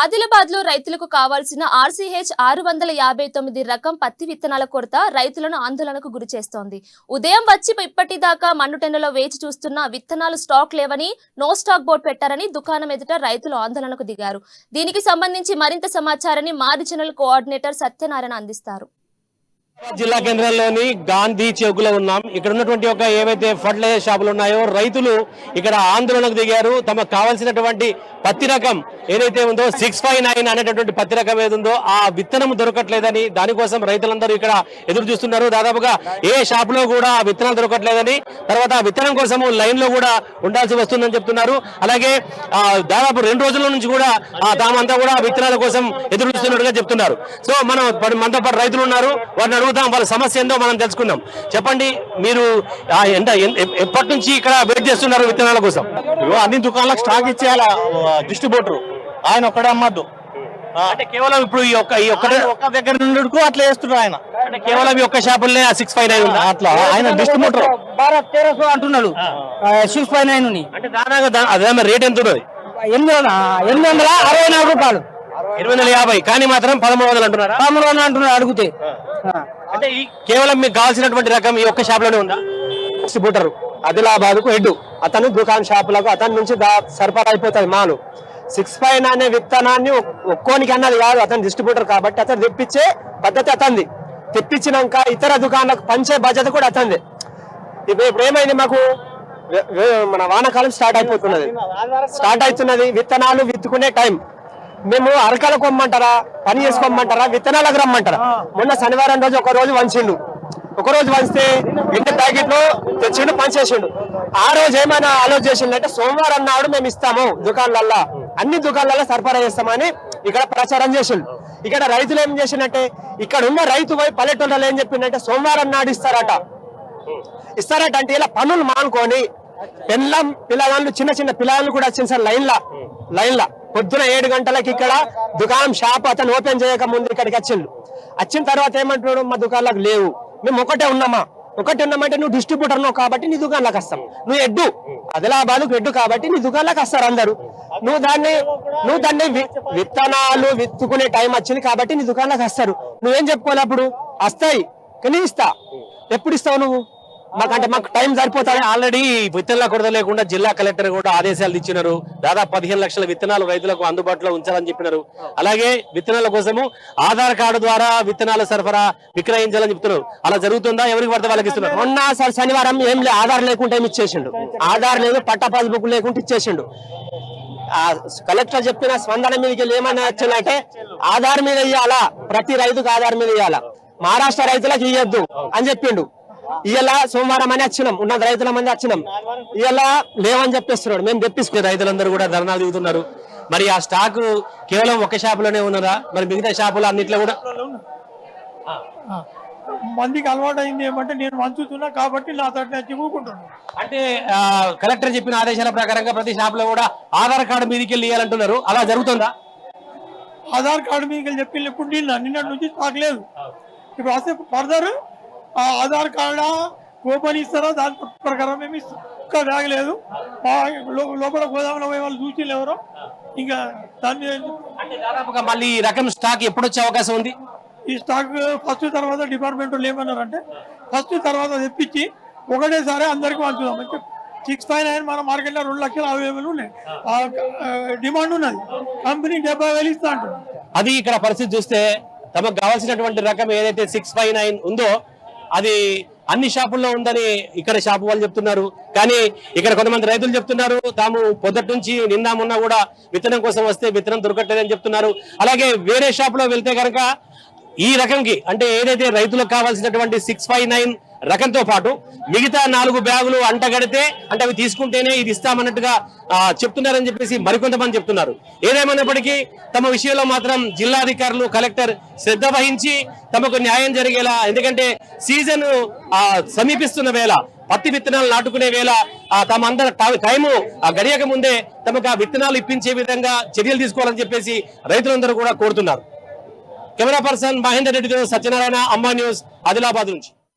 ఆదిలాబాద్లో రైతులకు కావాల్సిన ఆర్సీహెచ్ ఆరు వందల యాభై తొమ్మిది రకం పత్తి విత్తనాల కొరత రైతులను ఆందోళనకు గురి చేస్తోంది. ఉదయం వచ్చి ఇప్పటిదాకా మండుటెండలో వేచి చూస్తున్న విత్తనాలు స్టాక్ లేవని నో స్టాక్ బోర్డు పెట్టారని దుకాణం ఎదుట రైతులు ఆందోళనకు దిగారు. దీనికి సంబంధించి మరింత సమాచారాన్ని మాది ఛానల్ కోఆర్డినేటర్ సత్యనారాయణ అందిస్తారు. జిల్లా కేంద్రంలోని గాంధీ చౌక్లో ఉన్నాం. ఇక్కడ ఉన్నటువంటి ఒక ఏవైతే ఫర్టిలైజర్ షాపులు ఉన్నాయో రైతులు ఇక్కడ ఆందోళనకు దిగారు. తమకు కావాల్సినటువంటి పత్తి రకం ఏదైతే ఉందో సిక్స్ ఫైవ్ నైన్ అనేటటువంటి పత్తి రకం ఏదో ఆ విత్తనం దొరకట్లేదని దానికోసం రైతులందరూ ఇక్కడ ఎదురు చూస్తున్నారు. దాదాపుగా ఏ షాప్లో కూడా ఆ విత్తనాలు దొరకట్లేదని తర్వాత ఆ విత్తనం కోసము లైన్లో కూడా ఉండాల్సి వస్తుందని చెప్తున్నారు. అలాగే ఆ, దాదాపు రెండు రోజుల నుంచి కూడా ఆ తామంతా కూడా విత్తనాల కోసం ఎదురు చూస్తున్నట్టుగా చెప్తున్నారు. సో మనం మనతో పాటు రైతులు ఉన్నారు. వారిని అడుగుతాం వాళ్ళ సమస్య ఏందో మనం తెలుసుకుందాం. చెప్పండి మీరు ఆ, ఎంత ఎప్పటి నుంచి ఇక్కడ వెయిట్ చేస్తున్నారు విత్తనాల కోసం? అన్ని దుకాణాలకు స్టాక్ ఇచ్చేయాల డిస్ట్రిబ్యూటర్? ఆయన ఒక్కడే అమ్మద్దు. అంటే కేవలం ఇప్పుడు ఈ ఒక్క ఈ ఒక్కటే ఒక్క దగ్గర నుండి అట్లా చేస్తున్నారు ఆయన. అంటే కేవలం ఈ ఒక్క షాపులనే సిక్స్ ఫైవ్ నైన్ అట్లా. ఆయన డిస్ట్రిబ్యూటర్. భారత్ తెరసు అంటున్నాడు. సిక్స్ ఫైవ్ నైన్ని. అంటే దాదాపు అదే రేట్ ఎంత ఉన్నది ఎనిమిది వందల ఎనిమిది వందల అరవై నాలుగు రూపాయలు. ఇరవై వందల యాభై కానీ మాత్రం పదమూడు వందలు అంటున్నారా? తమ్ముడు అని అంటున్నాడు అడిగితే. అంటే ఈ కేవలం మీకు కావాల్సినటువంటి రకం ఈ ఒక్క షాప్లోనే ఉందా? డిస్ట్రిబ్యూటర్ ఆదిలాబాద్కు హెడ్ అతను దుకాణం షాపులకు అతని నుంచి సరఫరా అయిపోతుంది మాలు. సిక్స్ ఫైవ్ అనే విత్తనాన్ని ఒక్- ఒక్కోనికి అన్నది కాదు అతను డిస్ట్రిబ్యూటర్ కాబట్టి అతను తెప్పించే పద్ధతి అతంది తెప్పించినాక ఇతర దుకాణాలకు పంచే బాధ్యత కూడా అతంది ఇప్పుడు ఇప్పుడు ఏమైంది మాకు? మన వానాకాలం స్టార్ట్ అయిపోతున్నది. స్టార్ట్ అవుతున్నది విత్తనాలు విత్తుకునే టైం. మేము అరకలు కొమ్మంటారా? పని చేసుకోమంటారా? విత్తనాలకు రమ్మంటారా? మొన్న శనివారం రోజు ఒక రోజు వంచిండు. ఒక రోజు వంచితే ఎన్ని ప్యాకెట్లు తెచ్చిండు పంచేసిండు ఆ రోజు ఏమైనా ఆలోచన సోమవారం నాడు మేము ఇస్తాము దుకాణాలల్లో. అన్ని దుకాణాలలో సరఫరా చేస్తామని ఇక్కడ ప్రచారం చేసిండు. ఇక్కడ రైతులు ఏం చేసిండంటే ఇక్కడ ఉన్న రైతు పోయి పల్లెటూళ్ళలో ఏం చెప్పిండంటే సోమవారం నాడు ఇస్తారట. ఇస్తారట అంటే ఇలా పనులు మానుకొని పెళ్ళం పిల్లగాళ్ళు చిన్న చిన్న పిల్లగాళ్ళు కూడా వచ్చింది సార్ లైన్ లా లైన్ లా పొద్దున ఏడు గంటలకి ఇక్కడ దుకాణం షాప్ అతను ఓపెన్ చేయక ముందు ఇక్కడికి వచ్చిండు. వచ్చిన తర్వాత ఏమంటున్నాడు మా దుకాణాలకు లేవు. మేము ఒకటే ఉన్నామా? ఒకటి ఉన్నామంటే నువ్వు డిస్ట్రిబ్యూటర్ నువ్వు కాబట్టి నీ దుకాణాలకు వస్తాం. నువ్వు ఎడ్డు. ఆదిలాబాద్ ఎడ్డు కాబట్టి నీ దుకాణాలకు వస్తారు అందరు. నువ్వు దాన్ని నువ్వు దాన్ని విత్తనాలు విత్తుకునే టైం వచ్చింది కాబట్టి నీ దుకాణాలకు వస్తారు. నువ్వేం చెప్పుకోవాలి అప్పుడు? వస్తాయి. కానీ ఇస్తా ఎప్పుడు ఇస్తావు నువ్వు? మాకంటే మాకు టైం సరిపోతుంది ఆల్రెడీ విత్తనాల కొరత లేకుండా జిల్లా కలెక్టర్ కూడా ఆదేశాలు ఇచ్చినారు. దాదాపు పదిహేను లక్షల విత్తనాలు రైతులకు అందుబాటులో ఉంచాలని చెప్పినారు. అలాగే విత్తనాల కోసము ఆధార్ కార్డు ద్వారా విత్తనాల సరఫరా విక్రయించాలని చెప్తున్నారు. అలా జరుగుతుందా? ఎవరికి పడితే వాళ్ళకి ఇస్తున్నారు. మొన్న సార్ శనివారం ఏం లే ఆధార్ లేకుంటే ఏమి ఇచ్చేసిండు. ఆధార్ లేదు పట్టా పాస్బుక్ లేకుంటే ఇచ్చేసిండు. ఆ కలెక్టర్ చెప్పిన స్పందన వెళ్ళి ఏమన్నా వచ్చిందంటే ఆధార్ మీద ఇవ్వాలా ప్రతి రైతుకు ఆధార్ మీద ఇవ్వాలా మహారాష్ట్ర రైతులకు ఇవ్వద్దు అని చెప్పిండు. ఇవాళ సోమవారం అని వచ్చినాం ఉన్న రైతుల మంది వచ్చినాం ఇవాళ లేవని చెప్పేస్తున్నాడు. మేము తెప్పిస్తున్నాం రైతులందరూ కూడా ధర్నాలు దిగుతున్నారు. మరి ఆ స్టాక్ కేవలం ఒక షాపులోనే ఉన్నదా? మరి మిగతా షాపులు అన్నిట్లో కూడా? మందికి అలవాటు అయింది ఏమంటే నేను మంచుతున్నా కాబట్టి నా తోటి నేను అంటే కలెక్టర్ చెప్పిన ఆదేశాల ప్రకారంగా ప్రతి షాప్లో కూడా ఆధార్ కార్డు మీదకి వెళ్ళి ఇవ్వాలంటున్నారు అలా జరుగుతుందా? ఆధార్ కార్డు మీకు చెప్పి ఇప్పుడు నిన్న నిన్నటి నుంచి స్టాక్ లేదు. ఇప్పుడు ఫర్దర్ ఆ ఆధార్ కార్డా కూపన్ ఇస్తారా? దాని ప్రకారం మేము ఇంకా బ్యాగ్ లేదు. లోపల గోదాంలో పోయే వాళ్ళు చూసి ఎవరో? ఇంకా దాని మీద అంటే దాదాపుగా మళ్ళీ ఈ రకం స్టాక్ ఎప్పుడు వచ్చే అవకాశం ఉంది? ఈ స్టాక్ ఫస్ట్ తర్వాత డిపార్ట్మెంట్ ఏమన్నారంటే ఫస్ట్ తర్వాత తెప్పించి ఒకటేసారి అందరికి పంచుదాం అంటే సిక్స్ ఫైవ్ నైన్ మన మార్కెట్లో రెండు లక్షల యాభై వేలు ఉన్నాయి. డిమాండ్ ఉన్నది. కంపెనీ డెబ్బై వేలు ఇస్తా అంటుంది అది ఇక్కడ పరిస్థితి చూస్తే తమకు కావాల్సినటువంటి రకం ఏదైతే సిక్స్ ఫైవ్ నైన్ ఉందో అది అన్ని షాపుల్లో ఉందని ఇక్కడ షాపు వాళ్ళు చెప్తున్నారు. కానీ ఇక్కడ కొంతమంది రైతులు చెప్తున్నారు తాము పొద్దుటి నుంచి నిన్న మొన్న కూడా విత్తనం కోసం వస్తే విత్తనం దొరకట్లేదని చెప్తున్నారు. అలాగే వేరే షాపులో వెళ్తే కనుక ఈ రకంకి అంటే ఏదైతే రైతులకు కావాల్సినటువంటి సిక్స్ ఫైవ్ నైన్ రకంతో పాటు మిగతా నాలుగు బ్యాగులు అంటగడితే అంటే అవి తీసుకుంటేనే ఇది ఇస్తామన్నట్టుగా ఆ, చెప్తున్నారని చెప్పేసి మరికొంతమంది చెప్తున్నారు. ఏదేమైనప్పటికీ తమ విషయంలో మాత్రం జిల్లాధికారులు కలెక్టర్ శ్రద్ధ వహించి తమకు న్యాయం జరిగేలా ఎందుకంటే సీజన్ ఆ, సమీపిస్తున్న వేళ పత్తి విత్తనాలు నాటుకునే వేళ ఆ, తమ అందరి టైము గడియక ముందే తమకు ఆ విత్తనాలు ఇప్పించే విధంగా చర్యలు తీసుకోవాలని చెప్పేసి రైతులందరూ కూడా కోరుతున్నారు. కెమెరా పర్సన్ మహేందర్ రెడ్డితో సత్యనారాయణ అమ్మా న్యూస్ ఆదిలాబాద్ నుంచి.